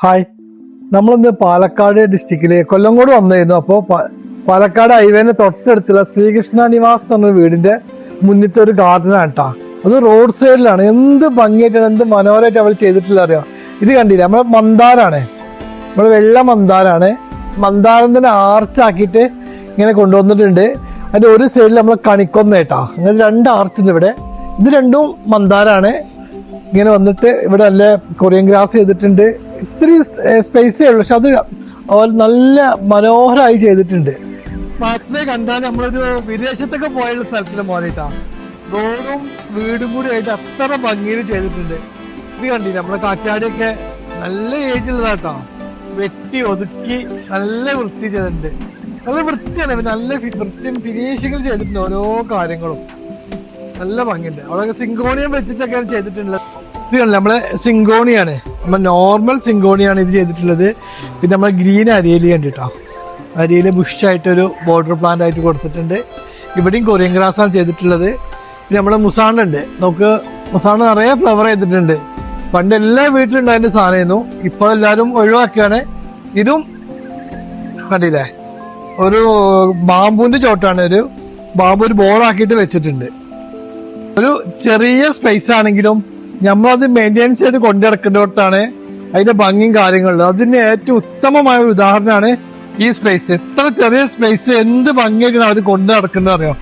Hi നമ്മളിന്ന് പാലക്കാട് ഡിസ്ട്രിക്റ്റിലെ കൊല്ലങ്കോട് വന്നായിരുന്നു. അപ്പോൾ പാലക്കാട് ഹൈവേന്റെ തൊട്ടടുത്തുള്ള ശ്രീകൃഷ്ണ നിവാസ് എന്ന് പറഞ്ഞ വീടിന്റെ മുന്നിട്ട് ഒരു ഗാർഡനാണ് കേട്ടോ അത് റോഡ് സൈഡിലാണ് എന്ത് ഭംഗിയായിട്ടാണ് എന്ത് മനോഹരമായിട്ട് അവർ ചെയ്തിട്ടില്ല അറിയാം? ഇത് കണ്ടില്ല? നമ്മളെ മന്ദാരാണ്. നമ്മളെ വെള്ള മന്ദാരാണ്. മന്ദാരം തന്നെ ആർച്ചാക്കിയിട്ട് ഇങ്ങനെ കൊണ്ടുവന്നിട്ടുണ്ട്. അതിന്റെ ഒരു സൈഡിൽ നമ്മൾ കണിക്കൊന്ന കേട്ടാ അങ്ങനെ രണ്ട് ആർച്ചുണ്ട് ഇവിടെ. ഇത് രണ്ടും മന്ദാരാണ്. ഇങ്ങനെ വന്നിട്ട് ഇവിടെ നല്ല കൊറിയൻ ഗ്രാസ് ചെയ്തിട്ടുണ്ട്. ഇത്തിരി സ്പേസേ ഉള്ളൂ. പക്ഷെ അത് അവർ നല്ല മനോഹരമായി ചെയ്തിട്ടുണ്ട്. കണ്ടാൽ നമ്മളൊരു വിദേശത്തൊക്കെ പോയ സ്ഥലത്തിന് പോലെട്ടാ റോഡും വീടും കൂടി ആയിട്ട് അത്ര ഭംഗിയിൽ ചെയ്തിട്ടുണ്ട്. ഇത് കണ്ടില്ല? നമ്മളെ കാറ്റാടിയൊക്കെ നല്ല ഏജുള്ളതാട്ടോ വെട്ടി ഒതുക്കി നല്ല വൃത്തി ചെയ്തിട്ടുണ്ട്. നല്ല വൃത്തിയാണ്. നല്ല വൃത്തിയും ഫിനിഷിങ്ങും ചെയ്തിട്ടുണ്ട് ഓരോ കാര്യങ്ങളും. നല്ല ഭംഗിയുണ്ട്. അവിടെ സിങ്കോണിയം വെച്ചിട്ടൊക്കെയാണ് ചെയ്തിട്ടുള്ളത്. ഇത് കണ്ടില്ല? നമ്മളെ സിങ്കോണിയാണ്. നമ്മൾ നോർമൽ സിങ്കോണിയാണ് ഇത് ചെയ്തിട്ടുള്ളത്. പിന്നെ നമ്മൾ ഗ്രീൻ അരിയലി കണ്ടിട്ടോ? അരിയിൽ ബുഷായിട്ടൊരു ബോർഡർ പ്ലാന്റ് ആയിട്ട് കൊടുത്തിട്ടുണ്ട്. ഇവിടെയും കൊറിയൻ ഗ്രാസാണ് ചെയ്തിട്ടുള്ളത്. പിന്നെ നമ്മളെ മുസാണ്ടുണ്ട് നമുക്ക് മുസാണ്ട് നിറയെ ഫ്ലവർ ചെയ്തിട്ടുണ്ട്. പണ്ട് എല്ലാ വീട്ടിലുണ്ടായിരുന്ന സാധനമായിരുന്നു. ഇപ്പോൾ എല്ലാവരും ഒഴിവാക്കിയാണ്. ഇതും കണ്ടില്ലേ? ഒരു ബാമ്പുവിന്റെ ചോട്ടാണ്. ഒരു ബാമ്പു ഒരു ബോളാക്കിയിട്ട് വെച്ചിട്ടുണ്ട്. ഒരു ചെറിയ സ്പേസ് ആണെങ്കിലും നമ്മളത് മെയിന്റെയിൻസ് ചെയ്ത് കൊണ്ടുനടക്കുന്നിടത്താണ് അതിന്റെ ഭംഗിയും കാര്യങ്ങളും അതിന് ഏറ്റവും ഉത്തമമായ ഒരു ഉദാഹരണമാണ് ഈ സ്പേസ് എത്ര ചെറിയ സ്പേസ് എന്ത് ഭംഗിയാണ് അവർ കൊണ്ടു നടക്കുന്നത് അറിയാം?